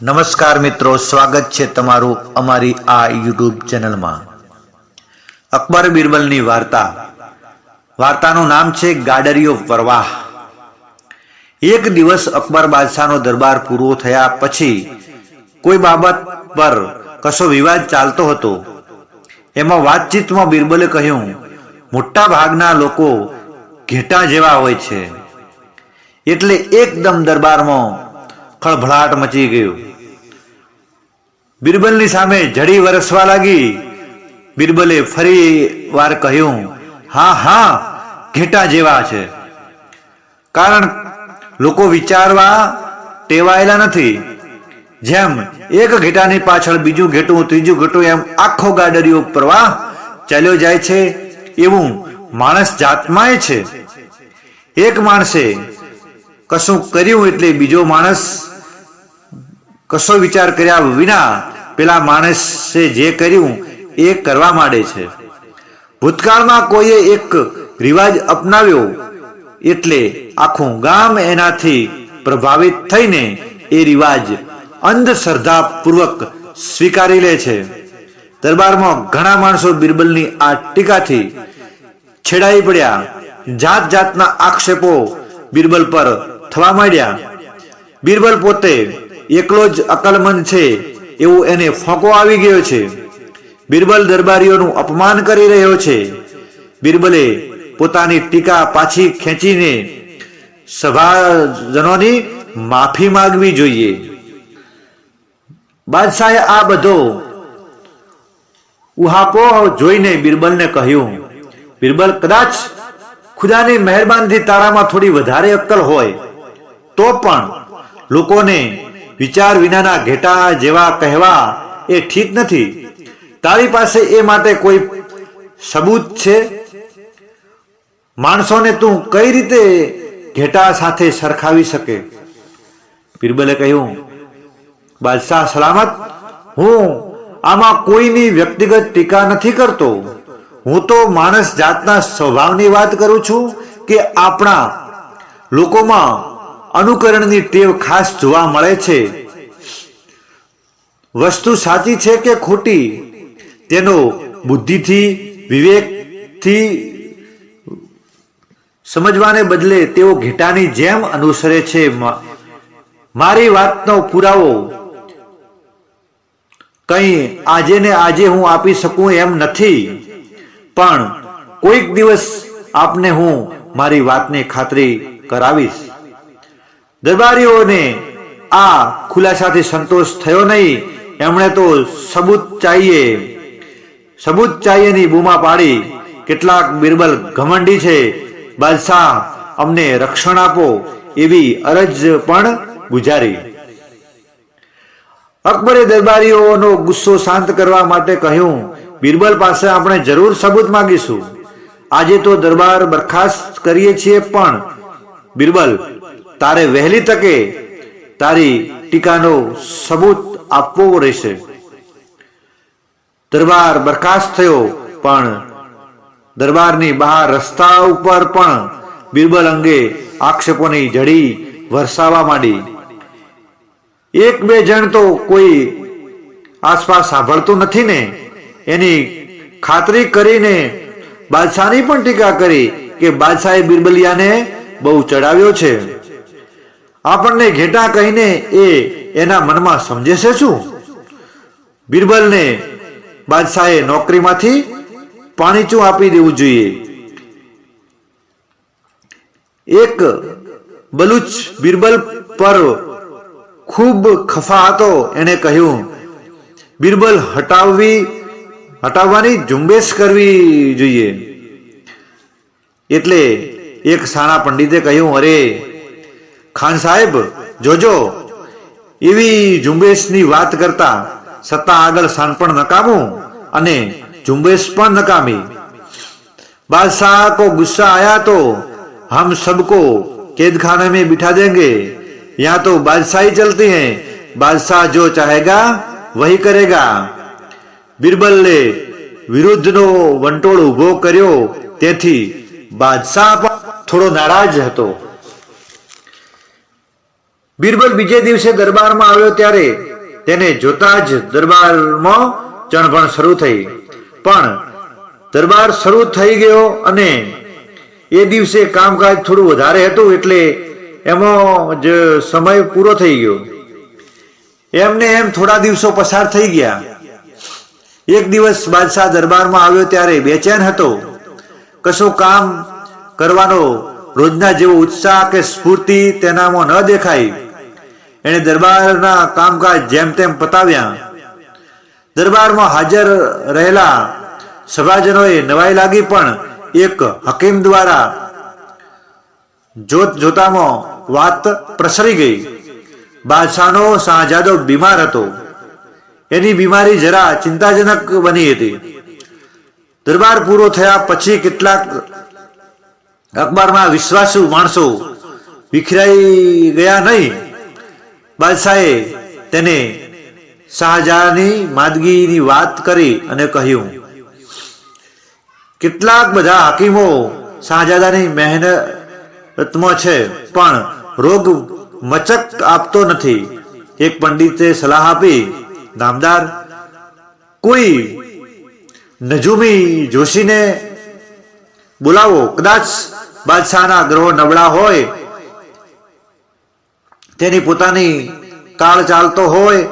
નમસ્કાર મિત્રો, સ્વાગત છે તમારું અમારી આ યુટ્યુબ ચેનલમાં. અકબર બિરબલની વાર્તા. વાર્તાનું નામ છે ગાડરીયો પ્રવાહ. એક દિવસ અકબર બાદશાહનો દરબાર પૂરો થયા પછી કોઈ બાબત પર કશો વિવાદ ચાલતો હતો. એમાં વાતચીતમાં બિરબલે કહ્યું, મોટા ભાગના લોકો ઘેટા જેવા હોય છે. એટલે એકદમ દરબારમાં ખળભળાટ મચી ગયું. બિરબલની સામે જડી વરસવા લાગી. બિરબલે ફરી વાર કહ્યું, હા હા, ઘેટા જેવા છે. કારણ લોકો વિચારવા ટેવાયેલા નથી. જેમ એક ઘેટાની પાછળ બીજું ઘેટું, ત્રીજું ઘેટું એમ આખો ગાડરીઓ પ્રવાહ ચાલ્યો જાય છે, એવું માણસ જાતમાંય છે. એક માણસે કશું કર્યું એટલે બીજો માણસ કશો વિચાર કર્યા વિના પેલા માણસે જે કર્યું એ કરવા માંડે છે. ભૂતકાળમાં કોઈએ એક રિવાજ અપનાવ્યો એટલે આખું ગામ એનાથી પ્રભાવિત થઈને એ રિવાજ અંધશ્રદ્ધા પૂર્વક સ્વીકારી લે છે. દરબારમાં ઘણા માણસો બિરબલની આ ટીકાથી છેડાઈ પડ્યા. જાત જાતના આક્ષેપો બિરબલ પર થવા માંડ્યા. બિરબલ પોતે એકલો જ અકલમંદ છે, એવું એને ફોંકો આવી ગયો છે. બિરબલ દરબારીઓનું અપમાન કરી રહ્યો છે. બિરબલે પોતાની ટીકા પાછી ખેંચીને સભાજનોની માફી માંગવી જોઈએ. બાદશાહે આ બધો ઉહાપો જોઈને બિરબલને કહ્યું, બિરબલ, કદાચ ખુદાની મહેરબાનીથી તારામાં થોડી વધારે અક્કલ હોય, તો પણ લોકોને વિચાર વિનાના ઘેટા જેવા કહેવા એ ઠીક નથી. તારી પાસે એ માટે કોઈ સબૂત છે? માણસોને તું કઈ રીતે ઘેટા સાથે સરખાવી શકે? બિરબલે કહ્યું, બાદશાહ સલામત, હું આમાં કોઈની વ્યક્તિગત ટીકા નથી કરતો. હું તો માણસ જાતના સ્વભાવની વાત કરું છું કે આપણા લોકોમાં અનુકરણની ટેવ ખાસ જોવા મળે છે. વસ્તુ સાચી છે કે ખોટી? તેનો બુદ્ધિથી, વિવેકથી સમજવાને બદલે તેઓ ઘેટાની જેમ અનુસરે છે. મારી વાતનો પુરાવો. કંઈ આજે ને આજે હું આપી શકું એમ નથી. પણ કોઈક દિવસ આપને હું મારી વાતની ખાતરી કરાવીશ. દરબારીઓને આ ખુલાસાથી સંતોષ થયો નહીં. એમણે તો સબૂત ચાહીએ સબૂત ચાહીએની બૂમા પાડી. કેટલાક બિરબલ ઘમંડી છે, બાદશાહ, અમને રક્ષણ આપો, એવી અરજ પણ ગુજારી. અકબરે દરબારીઓનો ગુસ્સો શાંત કરવા માટે કહ્યું, બિરબલ પાસે આપણે જરૂર સબૂત માંગીશું. આજે તો દરબાર બરખાસ્ત કરીએ છીએ પણ, બિરબલ તારે વહેલી તકે તારી ટીકાનો સબૂત આપવો રહેશે. દરબાર બરખાસ્ત થયો, પણ દરબારની બહાર રસ્તા ઉપર પણ બિરબલ અંગે આક્ષેપોની જડી વરસાવા માંડી. એક બે જણ તો કોઈ આસપાસ સાંભળતું નથી ને. એની ખાતરી કરીને બાદશાહની પણ ટીકા કરી કે બાદશાહે બિરબલિયાને બહુ ચડાવ્યો છે. આપણને ઘેટા કહીને એ એના મનમાં સમજે છે શું? બિરબલને બાદશાહે નોકરીમાંથી પાણીચું આપી દેવું જોઈએ. એક બલુચ બિરબલ પર ખૂબ ખફા હતો એણે કહ્યું, બિરબલ હટાવવી, હટાવવાની ઝુંબેશ કરવી જોઈએ. એટલે એક સાણા પંડિતે કહ્યું, અરે ખાન સાહેબ જોજો એવી ઝુંબેશની વાત કરતા સત્તા આગળ શાનપણ નકામું અને ઝુંબેશ પણ નકામી बादशाह को गुस्सा आया तो हम सबको कैद खाने में बिठा देंगे यहाँ तो बादशाही चलती है बादशाह जो चाहेगा वही करेगा બિરબલે વિરુદ્ધનો વંટોળ ઊભો કર્યો તેથી બાદશાહ પણ થોડો નારાજ હતો બિરબલ બીજે દિવસે દરબારમાં આવ્યો ત્યારે તેને જોતા જ દરબારમાં ચણભણ શરૂ થઈ. પણ દરબાર શરૂ થઈ ગયો અને એ દિવસે કામકાજ થોડું વધારે હતું એટલે એમાં જ સમય પૂરો થઈ ગયો. એમને એમ થોડા દિવસો પસાર થઈ ગયા. એક દિવસ બાદશાહ દરબારમાં આવ્યો ત્યારે બેચેન હતો. કશું કામ કરવાનો રોજના જેવો ઉત્સાહ કે સ્ફૂર્તિ તેનામાં ન દેખાય એણે દરબારના કામકાજ જેમ તેમ પતાવ્યા. દરબારમાં હાજર રહેલા સભાજનોએ નવાઈ લાગી પણ એક હકીમ દ્વારા જોત જોતામાં વાત પ્રસરી ગઈ. બાદશાહનો શાહજાદો બીમાર હતો. એની બીમારી જરા ચિંતાજનક બની હતી. દરબાર પૂરો થયા પછી કેટલાક અખબારમાં વિશ્વાસુ માણસો વિખરાઈ ગયા નહીં. બાદશાહે તેને શાહજહાની માદગીની વાત કરી અને કહ્યું, કેટલાક બધા હકીમો શાહજાદાની મહેનતમાં છે, પણ રોગ મચક આપતો નથી. એક પંડિતે સલાહ આપી, નામદાર, કોઈ નજુમી જોશીને બોલાવો. કદાચ બાદશાહના ગ્રહો નબળા હોય તેની પોતાની કાળ ચાલતો હોય,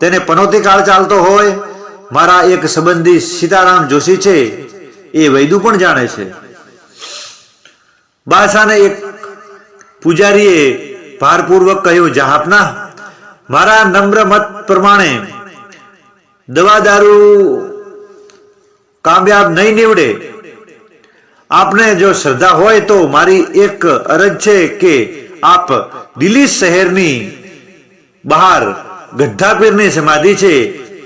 તેને પનોતી કાળ ચાલતો હોય, મારા એક સંબંધી સીતારામ જોશી છે, એ વૈદુ પણ જાણે છે. બાદશાહને એક પૂજારીએ ભારપૂર્વક કહ્યું, જહાપના, મારા નમ્ર મત પ્રમાણે દવા દારૂ કામયાબ નહીં નીવડે. આપને જો શ્રદ્ધા હોય તો મારી એક અરજ છે કે આપ દિલ્હી શહેરની બહાર ગઢાપીરની સમાધિ છે,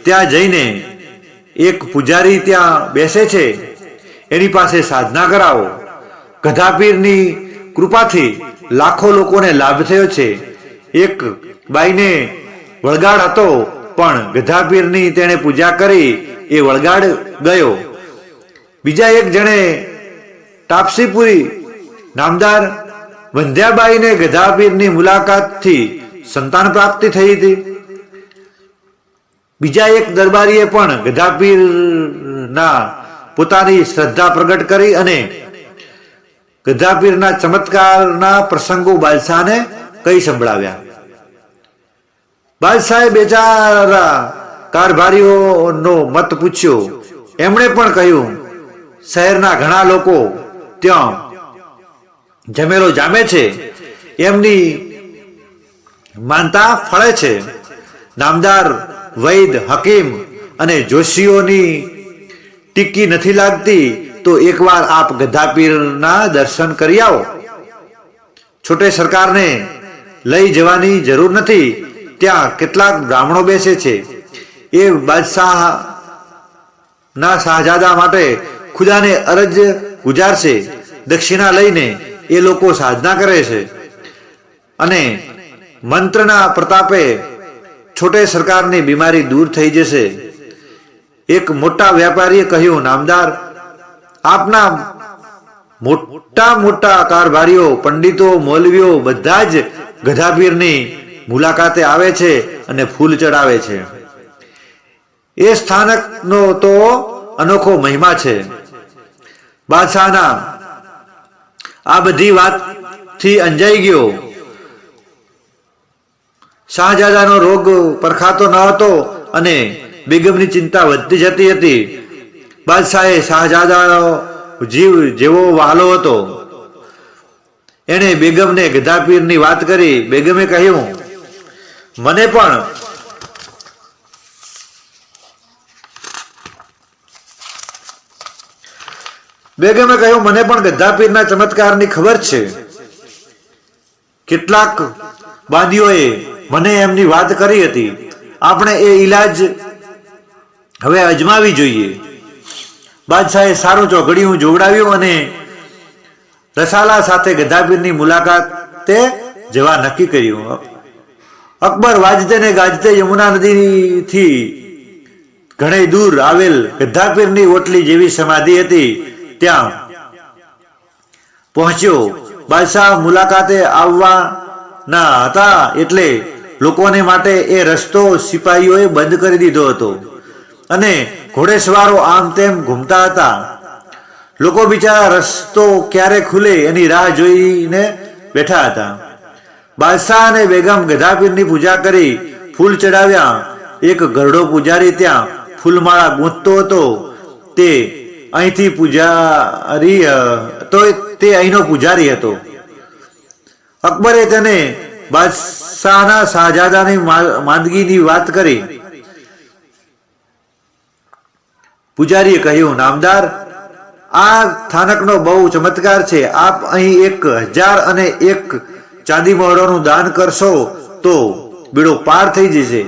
ત્યાં જઈને એક પૂજારી ત્યાં બેસે છે. એની પાસે સાધના કરાવો. ગધાપીરની કૃપાથી લાખો લોકોને લાભ થયો છે. એક બાઈને વળગાડ હતો, પણ ગધાપીરની તેણે પૂજા કરી, એ વળગાડ ગયો. બીજા એક જણે તાપસીપુરી, નામદાર વંધ્યાબાઈને ગધાપીરની મુલાકાતથી સંતાન પ્રાપ્તિ થઈ હતી. બીજા એક દરબારીએ પણ ગધાપીરના પોતાની શ્રદ્ધા પ્રગટ કરી અને ગધાપીરના ચમત્કારના પ્રસંગો બાદશાહને કઈ સંભળાવ્યા. બાદશાહે બેચારા કારભારીઓનો મત પૂછ્યો. એમણે પણ કહ્યું, શહેરના ઘણા લોકો ત્યાં જમેલો જામે છે, એમની માનતા ફળે છે. નામદાર વૈદ હકીમ અને જોશીઓની ટીકી નથી લાગતી, તો એકવાર આપ ગધાપીરના દર્શન કરી આવો. છોટે સરકારને લઈ જવાની જરૂર નથી, ત્યાં કેટલાક બ્રાહ્મણો બેસે છે. એ બાદશાહ ના શાહજાદા માટે ખુદાને અરજ ગુજારશે. દક્ષિણા લઈને એ લોકો સાધના કરે છે. અને મંત્રના પ્રતાપે છોટે સરકારની બીમારી દૂર થઈ જશે. એક મોટા વેપારીએ કહ્યું, નામદાર, આપના મોટા મોટા કારભારીઓ, પંડિતો, મૌલવીઓ બધા જ ગધાપીરની મુલાકાતે આવે છે અને ફૂલ ચડાવે છે. એ સ્થાનકનો તો અનોખો મહિમા છે. બાદશાહના આ બધી વાતથી અંજાઈ ગયો. શાહજાદાનો રોગ પરખાતો ન હતો અને બેગમની ચિંતા વધતી જતી હતી. બાદશાહે શાહજાદાનો જીવ જેવો વહાલો હતો. એણે બેગમને ગધાપીરની વાત કરી. બેગમે કહ્યું, મને પણ બેગમે કહ્યું, મને પણ ગદ્દાપીરના ચમત્કારની ખબર છે. કેટલાક બાંધીઓએ મને એમની વાત કરી હતી. આપણે એ ઈલાજ હવે અજમાવી જોઈએ. બાદશાહે સારું ચોઘડિયું જોવડાવ્યું અને રસાલા સાથે ગદ્દાપીરની મુલાકાતે જવા નક્કી કર્યું. અકબર વાજતે ને ગાજતે યમુના નદીથી ઘણે દૂર આવેલ ગદ્દાપીરની ઓટલી જેવી સમાધિ હતી. ત્યાં પહોંચ્યો. બાદશાહ મુલાકાતે આવવાના હતા એટલે લોકોને માટે એ રસ્તો સિપાહીઓએ બંધ કરી દીધો હતો અને ઘોડેસવારો આમ તેમ ઘૂમતા હતા. લોકો બિચારા રસ્તો ક્યારે ખુલે એની રાહ જોઈને બેઠા હતા. બાદશાહ અને બેગમ ગધાપીરની પૂજા કરી ફૂલ ચડાવ્યા. એક ગરડો પૂજારી ત્યાં ફૂલમાળા ગૂંથતો હતો. તે અહીંથી પૂજારી તો તે અહીંનો પૂજારી હતો. અકબરે તેને બાદશાહના શાહજાદાની માંદગીની વાત કરી. પૂજારીએ કહ્યું, નામદાર, આ સ્થાનકનો બહુ ચમત્કાર છે. આપ અહીં એક હજાર અને એક ચાંદી મોહરોનું દાન કરશો તો બીડો પાર થઈ જશે.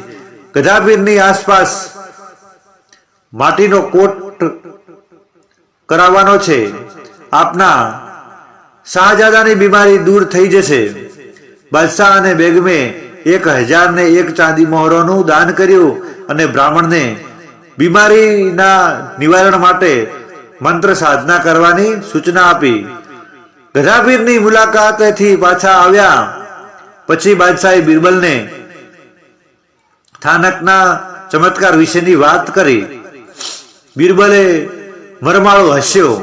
ગધાપીરની આસપાસ માટીનો કોટ કરાવવાનો છે. આપના શાહજાદાની બીમારી દૂર થઈ જશે. બાદશાહ અને બેગમે એક હજાર ને એક ચાંદી મોહરોનું દાન કર્યું અને બ્રાહ્મણને બીમારીના નિવારણ માટે મંત્ર સાધના કરવાની સૂચના આપી. ગધાપીરની મુલાકાતથી પાછા આવ્યા. પછી બાદશાહે બિરબલને સ્થાનકના ચમત્કાર વિશેની વાત કરી. બિરબલે મરમાળો હસ્યો.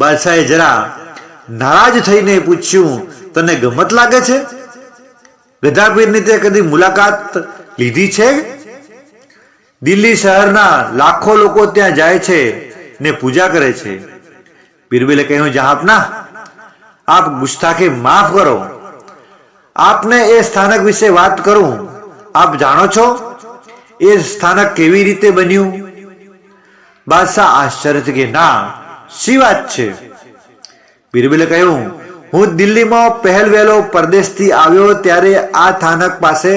બાદશાહે જરા નારાજ થઈને પૂછ્યું, તને ગમત લાગે છે? ગધાપીરની તે કદી મુલાકાત લીધી છે? દિલ્હી શહેરના લાખો લોકો ત્યાં જાય છે ને પૂજા કરે છે. બિરબલે કહ્યું, જહાપના, આપ ગુસ્તાખી માફ કરો. આપને એ સ્થાનક વિશે વાત કરું. આપ જાણો છો? એ સ્થાનક કેવી રીતે બન્યું? બાદશાહ આશ્ચર્ય કે, ના, શી વાત છે? બિરબલે કહ્યું, હું દિલ્હીમાં પહેલ વહેલો પરદેશથી આવ્યો ત્યારે આ સ્થાનક પાસે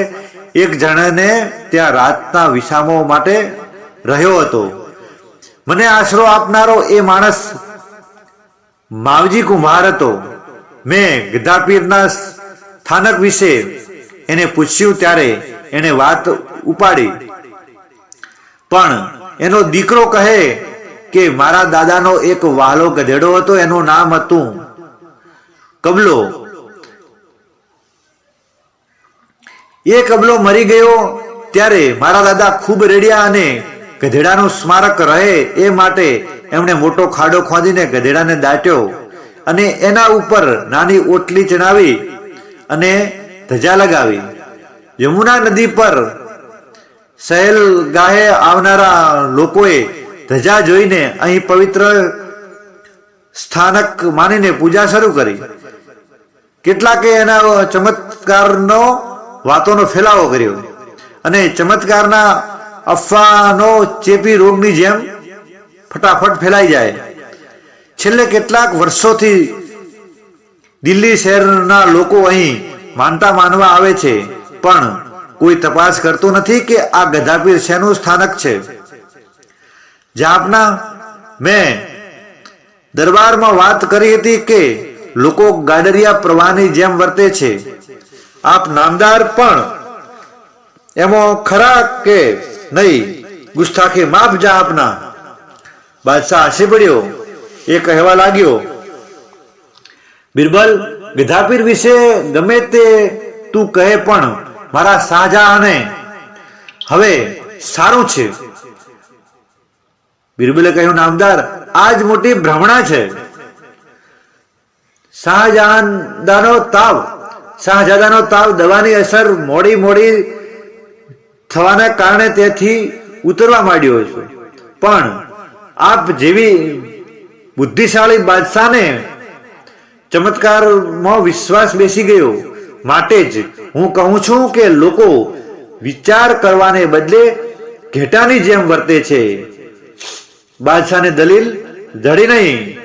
એક જણાને ત્યાં રાતના વિસામો માટે રહ્યો હતો. મને આશરો આપનારો એ માણસ માવજી કુમાર હતો. મેં ગધાપીરના સ્થાનક વિશે એને પૂછ્યું ત્યારે એને વાત ઉપાડી. પણ એનો દીકરો કહે કે મારા દાદાનો એક વાલો ગધેડો હતો, એનું નામ હતું કબલો. એ કબલો મરી ગયો ત્યારે મારા દાદા ખૂબ રેડ્યા અને ગધેડાનું સ્મારક રહે એ માટે એમણે મોટો ખાડો ખોદીને ગધેડાને દાટ્યો અને એના ઉપર નાની ઓટલી ચડાવી અને ધજા લગાવી. યમુના નદી પર સહેલ ગાહે આવનારા લોકોએ ધજા જોઈને અહીં પવિત્ર સ્થાનક માનીને પૂજા શરૂ કરી. કેટલાકે એના ચમત્કારનો વાતોનો ફેલાવો કર્યો અને ચમત્કારના અફવાનો ચેપી રોગની જેમ ફટાફટ ફેલાઈ જાય. છેલ્લે કેટલાક વર્ષોથી દિલ્હી શહેરના લોકો અહીં માનતા માનવા આવે છે, પણ કોઈ તપાસ કરતું નથી કે આ ગધાપીર શેનું સ્થાનક છે? જાપના, મેં દરબારમાં વાત કરી હતી કે લોકો ગાડરિયા પ્રવાહની જેમ વર્તે છે. આપ નામદાર પણ એમાં ખરા કે નહીં? ગુસ્તાખી માફ જા આપના. બાદશાહ હસી પડ્યો. એ કહેવા લાગ્યો બિરબલ ગધાપીર વિશે ગમે તે તું કહે પણ મારા શાહજહાને હવે સારું છે. બિરબલે કહ્યું, નામદાર, આજ મોટી ભ્રમણા છે. શાહજહાનદાનો તાવ શાહજાદાનો તાવ દવાની અસર મોડી મોડી થવાના કારણે તેથી ઉતરવા માંડ્યો છે. પણ આપ જેવી બુદ્ધિશાળી બાદશાહને ચમત્કારમાં વિશ્વાસ બેસી ગયો. માટે જ હું કહું છું કે લોકો વિચાર કરવાને બદલે ઘેટાની જેમ વર્તે છે. બાદશાહને દલીલ ધડી નહીં.